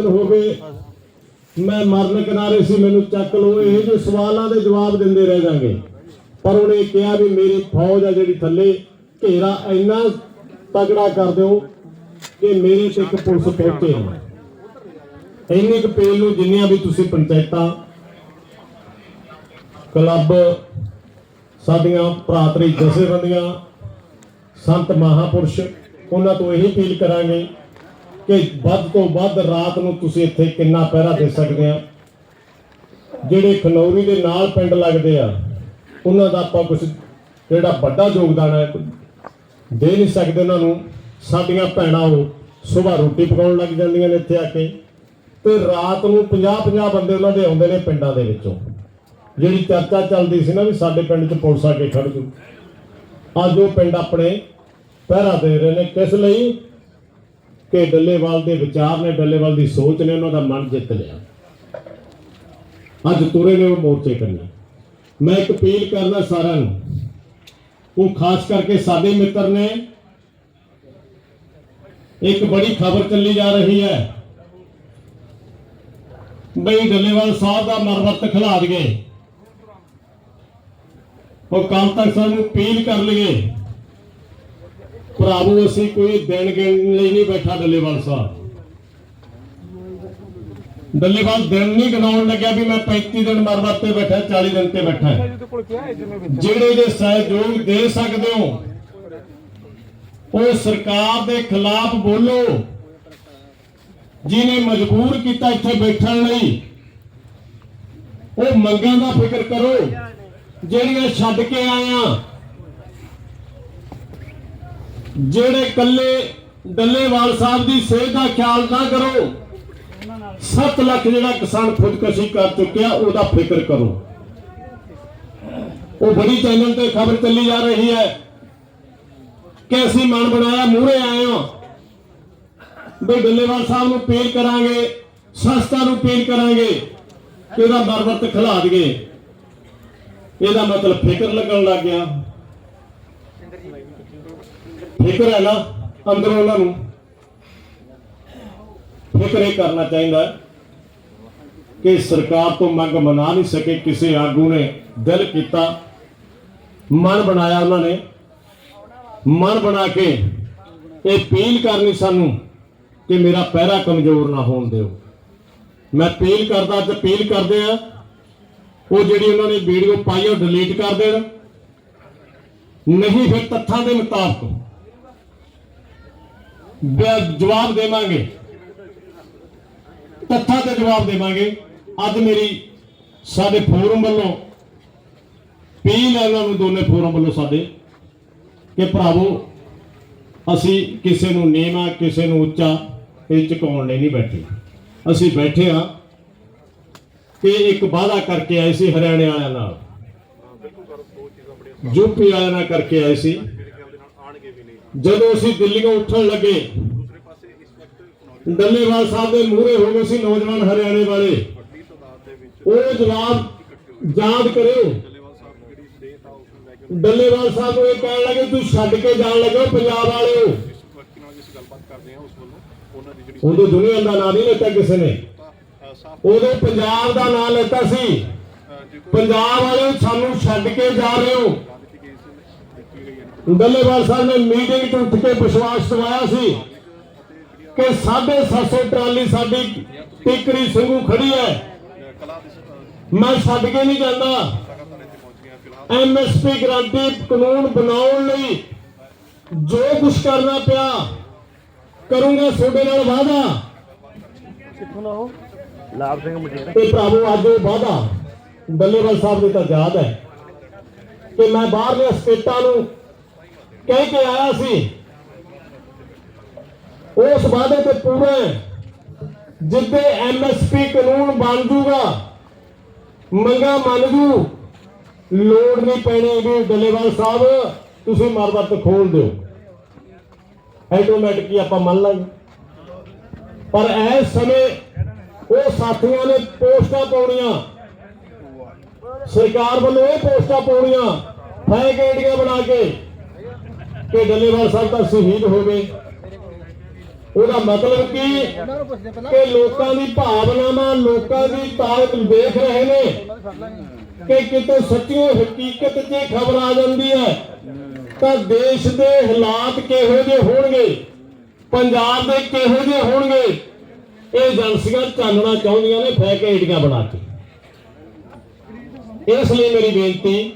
ਦਿਨ ਹੋ ਗਏ। ਮੈਂ ਮਰਨ ਕਿਨਾਰੇ ਸੀ, ਮੈਨੂੰ ਚੱਕ ਲਓ। ਇਹ ਜੋ ਸਵਾਲਾਂ ਦੇ ਜਵਾਬ ਦਿੰਦੇ ਰਹਿ ਜਾਗੇ। ਪਰ ਉਹਨੇ ਕਿਹਾ ਵੀ ਮੇਰੀ ਫੌਜ ਆ ਜਿਹੜੀ ਥੱਲੇ, ਘੇਰਾ ਇੰਨਾ ਤਗੜਾ ਕਰ ਦਿਓ ਕਿ ਮੇਰੇ ਤੇ ਇੱਕ ਪੁਲਿਸ ਪਹੁੰਚੇ ਨਾ ਇੰਨੀ ਕੁ ਪੇਲ ਨੂੰ ਜਿੰਨੀਆਂ ਵੀ ਤੁਸੀਂ ਪੰਚਾਇਤਾਂ, ਕਲੱਬ, ਸਾਡੀਆਂ ਭਰਾਤਰੀ ਜਥੇਬੰਦੀਆਂ, ਸੰਤ ਮਹਾਪੁਰਸ਼, ਉਹਨਾਂ ਤੋਂ ਇਹੀ ਅਪੀਲ ਕਰਾਂਗੇ ਕਿ ਵੱਧ ਤੋਂ ਵੱਧ ਰਾਤ ਨੂੰ ਤੁਸੀਂ ਇੱਥੇ ਕਿੰਨਾ ਪਹਿਰਾ ਦੇ ਸਕਦੇ ਆ? ਜਿਹੜੇ ਖਨੌਰੀ ਦੇ ਨਾਲ ਪਿੰਡ ਲੱਗਦੇ ਆ, ਉਹਨਾਂ ਦਾ ਆਪਾਂ ਕੁਝ ਜਿਹੜਾ ਵੱਡਾ ਯੋਗਦਾਨ ਹੈ, ਦੇ ਨਹੀਂ ਸਕਦੇ ਉਹਨਾਂ ਨੂੰ। ਸਾਡੀਆਂ ਭੈਣਾਂ ਉਹ ਸਵੇਰ ਰੋਟੀ ਪਕਾਉਣ ਲੱਗ ਜਾਂਦੀਆਂ ਨੇ ਇੱਥੇ ਆ ਕੇ। ਤੇ ਰਾਤ ਨੂੰ 50 50 ਬੰਦੇ ਉਹਨਾਂ ਦੇ ਆਉਂਦੇ ਨੇ ਪਿੰਡਾਂ ਦੇ ਵਿੱਚੋਂ। ਜਿਹੜੀ ਚਰਚਾ ਚੱਲਦੀ ਸੀ ਨਾ ਵੀ ਸਾਡੇ ਪਿੰਡ 'ਚ ਪੁਲਿਸ ਆ ਕੇ ਖੜ ਜੂ। ਅੱਜ ਉਹ ਪਿੰਡ ਆਪਣੇ ਪਹਿਰਾ ਦੇ ਰਹੇ ਨੇ। ਕਿਸ ਲਈ? ਕਿ ਡੱਲੇਵਾਲ ਦੇ ਵਿਚਾਰ ਨੇ, ਡੱਲੇਵਾਲ ਦੀ ਸੋਚ ਨੇ, ਉਹਨਾਂ ਦਾ ਮਨ ਜਿੱਤ ਲਿਆ। ਅੱਜ ਤੁਰੇ ਨੇ ਉਹ ਮੋਰਚੇ ਕਰਨਾ ਮੈਂ ਇੱਕ ਅਪੀਲ ਕਰਦਾ ਸਾਰਿਆਂ ਨੂੰ, ਉਹ ਖਾਸ ਕਰਕੇ ਸਾਡੇ ਮਿੱਤਰ ਨੇ, ਇੱਕ ਬੜੀ ਖਬਰ ਚੱਲੀ ਜਾ ਰਹੀ ਹੈ। ਬਈ ਡੱਲੇਵਾਲ ਸਾਹਿਬ ਦਾ ਮਰਵਤ ਖਿਲਾ ਦਈਏ ਉਹ ਕੱਲ ਤੱਕ ਸਾਨੂੰ ਅਪੀਲ ਕਰ ਲਈਏ। ਭਰਾਵੋ ਅਸੀਂ ਕੋਈ ਦਿਨ ਗਿਣ ਲਈ ਨਹੀਂ ਬੈਠਾ ਡੱਲੇਵਾਲ ਸਾਹਿਬ। ਡੱਲੇਵਾਲ ਦਿਨ ਨਹੀਂ ਗਣਾਉਣ ਲੱਗਿਆ ਵੀ ਮੈਂ 35 ਦਿਨ ਮਰਵਾ ਤੇ ਬੈਠਾ 40 ਦਿਨ ਤੇ ਬੈਠਾ ਜਿਹੜੇ ਜੇ ਸਹਿਯੋਗ ਦੇ ਸਕਦੇ ਹੋ, ਉਹ ਸਰਕਾਰ ਦੇ ਖਿਲਾਫ ਬੋਲੋ। ਜਿਹਨੇ ਮਜਬੂਰ ਕੀਤਾ ਇੱਥੇ ਬੈਠਣ ਲਈ, ਉਹ ਮੰਗਾਂ ਦਾ ਫਿਕਰ ਕਰੋ। ਜਿਹੜੀਆਂ ਛੱਡ ਕੇ ਆਇਆ ਜਿਹੜੇ ਕੱਲੇ ਡੱਲੇਵਾਲ ਸਾਹਿਬ ਦੀ ਸਿਹਤ ਦਾ ਖਿਆਲ ਨਾ ਕਰੋ 7 ਲੱਖ ਜਿਹੜਾ ਕਿਸਾਨ ਖੁਦਕੁਸ਼ੀ ਕਰ ਚੁੱਕਿਆ, ਉਹਦਾ ਫਿਕਰ ਕਰੋ। ਉਹ ਬੜੀ ਚੈਨਲ ਤੇ ਖਬਰ ਚੱਲੀ ਜਾ ਰਹੀ ਹੈ ਕਿ ਅਸੀਂ ਮਨ ਬਣਾਇਆ, ਮੂਹਰੇ ਆਏ ਹਾਂ ਵੀ ਡੱਲੇਵਾਲ ਸਾਹਿਬ ਨੂੰ ਅਪੀਲ ਕਰਾਂਗੇ, ਸੰਸਥਾ ਨੂੰ ਅਪੀਲ ਕਰਾਂਗੇ ਕਿ ਇਹਦਾ ਮਰਵਤ ਖਿਲਾ ਦਈਏ। ਇਹਦਾ ਮਤਲਬ ਫਿਕਰ ਲੱਗਣ ਲੱਗ ਗਿਆ। ਫਿਕਰ ਹੈ ਨਾ ਅੰਦਰੋਂ ਉਹਨਾਂ ਨੂੰ। ਫਿਕਰ ਇਹ ਕਰਨਾ ਚਾਹੀਦਾ ਕਿ ਸਰਕਾਰ ਤੋਂ ਮੰਗ ਮਨਾ ਨਹੀਂ ਸਕੇ, ਕਿਸੇ ਆਗੂ ਨੇ ਦਿਲ ਕੀਤਾ, ਮਨ ਬਣਾਇਆ ਉਹਨਾਂ ਨੇ। ਮਨ ਬਣਾ ਕੇ ਇਹ ਅਪੀਲ ਕਰਨੀ ਸਾਨੂੰ ਕਿ ਮੇਰਾ ਪਹਿਰਾ ਕਮਜ਼ੋਰ ਨਾ ਹੋਣ ਦਿਓ। ਮੈਂ ਅਪੀਲ ਕਰਦਾ, ਅੱਜ ਅਪੀਲ ਕਰਦੇ ਆ, ਉਹ ਜਿਹੜੀ ਉਹਨਾਂ ਨੇ ਵੀਡੀਓ ਪਾਈ ਉਹ ਡਿਲੀਟ ਕਰ ਦੇਣ। ਨਹੀਂ ਫਿਰ ਤੱਥਾਂ ਦੇ ਮੁਤਾਬਕ ਜਵਾਬ ਦੇਵਾਂਗੇ। ਤੱਥਾਂ ਤੇ ਜਵਾਬ ਦੇਵਾਂਗੇ। ਅੱਜ ਮੇਰੀ ਸਾਡੇ ਫੋਰਮ ਵੱਲੋਂ ਅਪੀਲ ਹੈ ਉਹਨਾਂ ਨੂੰ ਦੋਨੇ ਫੋਰਮ ਵੱਲੋਂ ਸਾਡੇ ਕਿ ਭਰਾਵੋ, ਅਸੀਂ ਕਿਸੇ ਨੂੰ ਨੀਵਾਂ, ਕਿਸੇ ਨੂੰ ਉੱਚਾ, ਇਹ ਝੁਕਾਉਣ ਲਈ ਨਹੀਂ ਬੈਠੇ। ਅਸੀਂ ਬੈਠੇ ਹਾਂ। ਕਿ ਇੱਕ ਵਾਅਦਾ ਕਰਕੇ ਆਏ ਸੀ ਹਰਿਆਣੇ ਵਾਲਿਆਂ ਨਾਲ। ਯੂਪੀ ਵਾਲਿਆਂ ਨਾਲ ਕਰਕੇ ਆਏ ਸੀ। ਜਦੋਂ ਅਸੀਂ ਦਿੱਲੀੋਂ ਉੱਠਣ ਲੱਗੇ, ਡੱਲੇਵਾਲ ਸਾਹਿਬ ਦੇ ਮੂਹਰੇ ਹੋ ਗਏ ਸੀ ਨੌਜਵਾਨ ਹਰਿਆਣੇ ਵਾਲੇ। ਉਹ ਜਵਾਬ ਯਾਦ ਕਰਿਓ। ਡੱਲੇਵਾਲ ਸਾਹਿਬ ਨੂੰ ਇਹ ਕਹਿਣ ਲੱਗੇ, ਤੂੰ ਛੱਡ ਕੇ ਜਾਣ ਲੱਗੇ ਪੰਜਾਬ ਵਾਲਿਓ। ਬਾਕੀ ਉਦੋਂ ਦੁਨੀਆ ਦਾ ਨਾਂ ਨਹੀਂ ਲੈਤਾ ਕਿਸੇ ਨੇ। ਉਦੋਂ ਪੰਜਾਬ ਦਾ ਨਾਂ ਲੈਤਾ ਸੀ। ਪੰਜਾਬ ਵਾਲੇ ਸਾਨੂੰ ਛੱਡ ਕੇ ਜਾ ਰਹੇ ਹੋ। ਹੈ ਡੱਲੇਵਾਲ ਸਾਹਿਬ ਨੇ ਮੀਟਿੰਗ 'ਚ ਉੱਠ ਕੇ ਵਿਸ਼ਵਾਸ ਦਿਵਾਇਆ ਸੀ ਕਿ 750 ਟਰਾਲੀ ਸਾਡੀ ਟਿਕਰੀ ਸਿੰਘੂ ਖੜੀ ਹੈ। ਮੈਂ ਛੱਡ ਕੇ ਨਹੀਂ ਜਾਂਦਾ। ਐਮਐਸਪੀ ਗਰੰਟੀ ਕਾਨੂੰਨ ਬਣਾਉਣ ਲਈ ਜੋ ਕੁਝ ਕਰਨਾ ਪਿਆ ਕਰੂੰਗਾ ਤੁਹਾਡੇ ਨਾਲ ਵਾਅਦਾ। ਲਾਭ ਸਿੰਘ ਮਜੀਠਾ ਤੇ ਭਰਾਵੋ ਅੱਜ ਉਹ ਵਾਅਦਾ ਡੱਲੇਵਾਲ ਸਾਹਿਬ ਦੇ ਤਾਂ ਯਾਦ ਹੈ ਕਿ ਮੈਂ ਬਾਹਰਲੇ ਸਟੇਟਾਂ ਨੂੰ ਕਹਿ ਕੇ ਆਇਆ ਸੀ। ਉਸ ਵਾਅਦੇ ਤੇ ਪੂਰਾ, ਜਿੱਦੇ ਐਮਐਸਪੀ ਕਾਨੂੰਨ ਬਣ ਜੂਗਾ, ਮੰਗਾ ਮੰਨ ਜੂ, ਲੋੜ ਨਹੀਂ ਪੈਣੀ ਵੀ ਡੱਲੇਵਾਲ ਸਾਹਿਬ, ਤੁਸੀਂ ਮਰਵਤ ਖੋਲ ਦਿਓ। ਆਟੋਮੈਟਿਕ ਹੀ ਆਪਾਂ ਮੰਨ ਲਾਂਗੇ। ਪਰ ਇਸ ਸਮੇਂ ਉਹ ਸਾਥੀਆਂ ਨੇ ਪੋਸਟਾਂ ਪਾਉਣੀਆਂ। ਸਰਕਾਰ ਵੱਲੋਂ ਇਹ ਪੋਸਟਾਂ ਪਾਉਣੀਆਂ। ਫੈਕ ਆਈਡੀਆਂ ਬਣਾ ਕੇ। ਕਿ ਡੱਲੇਵਾਲ ਸਾਹਿਬ ਤਾਂ ਸ਼ਹੀਦ ਹੋ ਗਏ। ਉਹਦਾ ਮਤਲਬ ਕੀ? ਕਿ ਲੋਕਾਂ ਦੀ ਭਾਵਨਾਵਾਂ, ਲੋਕਾਂ ਦੀ ਤਾਕਤ ਦੇਖ ਰਹੇ ਨੇ ਕਿ ਕਿਤੇ ਸੱਚੀ ਹਕੀਕਤ 'ਚ ਖਬਰ ਆ ਜਾਂਦੀ ਹੈ। ਤਾਂ ਦੇਸ਼ ਦੇ ਹਾਲਾਤ ਕਿਹੋ ਜਿਹੇ ਹੋਣਗੇ? ਪੰਜਾਬ ਦੇ ਕਿਹੋ ਜਿਹੇ ਹੋਣਗੇ? ਇਹ ਏਜੰਸੀਆਂ ਚਾਨਣਾ ਚਾਹੁੰਦੀਆਂ ਨੇ ਫੈਕ ਏਡੀਆਂ ਬਣਾ ਕੇ। ਇਸ ਲਈ ਮੇਰੀ ਬੇਨਤੀ